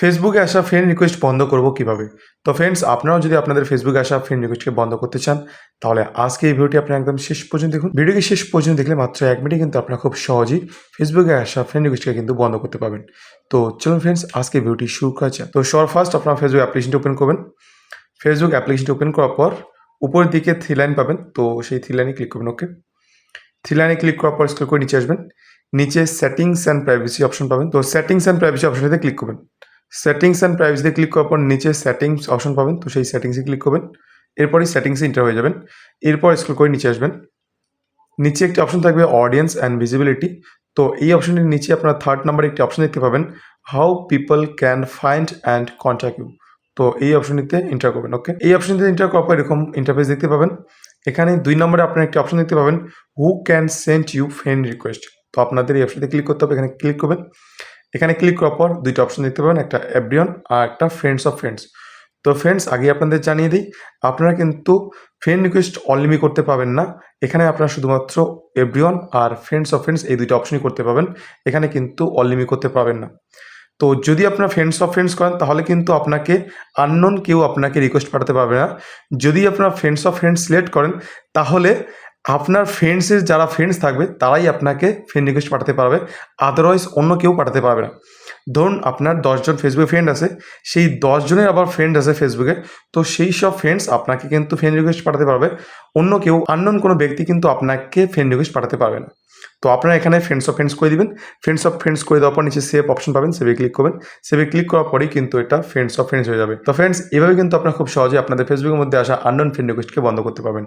ফেসবুকে আসা friend request বন্ধ করব কীভাবে? তো ফ্রেন্ডস আপনারাও যদি আপনাদের ফেসবুকে আসা ফ্রেন্ড রিকোয়েস্টকে বন্ধ করতে চান, তাহলে আজকে এই ভিডিওটি আপনারা একদম শেষ পর্যন্ত দেখুন। ভিডিওকে শেষ পর্যন্ত দেখলে মাত্র এক মিনিটে কিন্তু আপনারা খুব সহজেই ফেসবুকে আসা ফ্রেন্ড রিকোয়েস্টকে কিন্তু বন্ধ করতে পারবেন। তো চলুন ফ্রেন্ডস আজকে ভিডিওটি শুরু করা যাক। তো সর ফার্স্ট আপনারা ফেসবুক অ্যাপ্লিকেশনটি ওপেন করবেন। ফেসবুক অ্যাপ্লিকেশনটি ওপেন করার পর উপরের দিকে থ্রি লাইন পাবেন। তো সেই থ্রি লাইনে ক্লিক করবেন ওকে থ্রি লাইনে ক্লিক করার পর স্ক্রল করে নিচে আসবেন। নিচে সেটিংস অ্যান্ড প্রাইভেসি অপশন পাবেন। তো সেটিংস অ্যান্ড প্রাইভেসি অপশনটিতে ক্লিক করবেন। সেটিংস অ্যান্ড প্রাইভেসিতে ক্লিক করার পর নিচে সেটিংস অপশন পাবেন, তো সেই সেটিংসে ক্লিক করবেন। এরপরই সেটিংসে ইন্টার হয়ে যাবেন। এরপর স্ক্রল করে নিচে আসবেন। নিচে একটি অপশন থাকবে অডিয়েন্স অ্যান্ড ভিজিবিলিটি তো এই অপশনটির নিচে আপনার থার্ড নাম্বারে একটি অপশন দেখতে পাবেন how people can find and contact you তো এই অপশনটিতে এন্টার করবেন ওকে এই অপশনটিতে এন্টার করার পর এরকম ইন্টারফেস দেখতে পাবেন। এখানে দুই নম্বরে আপনার একটি অপশন দেখতে পাবেন who can send you friend request তো আপনাদের এই অপশনটিতে ক্লিক করতে হবে, এখানে ক্লিক করবেন। এখানে ক্লিক করার পর দুইটা অপশন দেখতে পাবেন, একটা এভরিওয়ান আর একটা ফ্রেন্ডস অফ ফ্রেন্ডস তো ফ্রেন্ডস আগে আপনাদের জানিয়ে দিই, আপনারা কিন্তু ফ্রেন্ড রিকোয়েস্ট অনলিমি করতে পাবেন না। এখানে আপনারা শুধুমাত্র এভরিওয়ান আর ফ্রেন্ডস অফ ফ্রেন্ডস এই দুইটা অপশনই করতে পাবেন। এখানে কিন্তু অনলিমি করতে পাবেন না। তো যদি আপনারা ফ্রেন্ডস অফ ফ্রেন্ডস করেন, তাহলে কিন্তু আপনাকে আননোন কেউ আপনাকে রিকোয়েস্ট পাঠাতে পারবে না। যদি আপনারা ফ্রেন্ডস অফ ফ্রেন্ডস সিলেক্ট করেন, তাহলে আপনার ফ্রেন্ডসের যারা ফ্রেন্ডস থাকবে, তারাই আপনাকে ফ্রেন্ড রিকোয়েস্ট পাঠাতে পারবে। আদারওয়াইজ অন্য কেউ পাঠাতে পারবে না। ধরুন আপনার দশজন ফেসবুকে ফ্রেন্ড আছে, সেই দশজনের আবার ফ্রেন্ড আছে ফেসবুকে তো সেই সব ফ্রেন্ডস আপনাকে কিন্তু ফ্রেন্ড রিকোয়েস্ট পাঠাতে পারবে। অন্য কেউ আননোন কোনো ব্যক্তি কিন্তু আপনাকে ফ্রেন্ড রিকোয়েস্ট পাঠাতে পারবে না। তো আপনারা এখানে ফ্রেন্ডস অফ ফ্রেন্ডস করে দিবেন। ফ্রেন্ডস অফ ফ্রেন্ডস করে দেওয়ার পর নিচে সেভ অপশন পাবেন সেভে ক্লিক করবেন। সেভে ক্লিক করার পরেই কিন্তু এটা ফ্রেন্ডস অফ ফ্রেন্ডস হয়ে যাবে। তো ফ্রেন্ডস এভাবে কিন্তু আপনারা খুব সহজে আপনাদের ফেসবুকের মধ্যে আসা আননোন ফ্রেন্ড রিকোয়েস্টকে বন্ধ করতে পারবেন।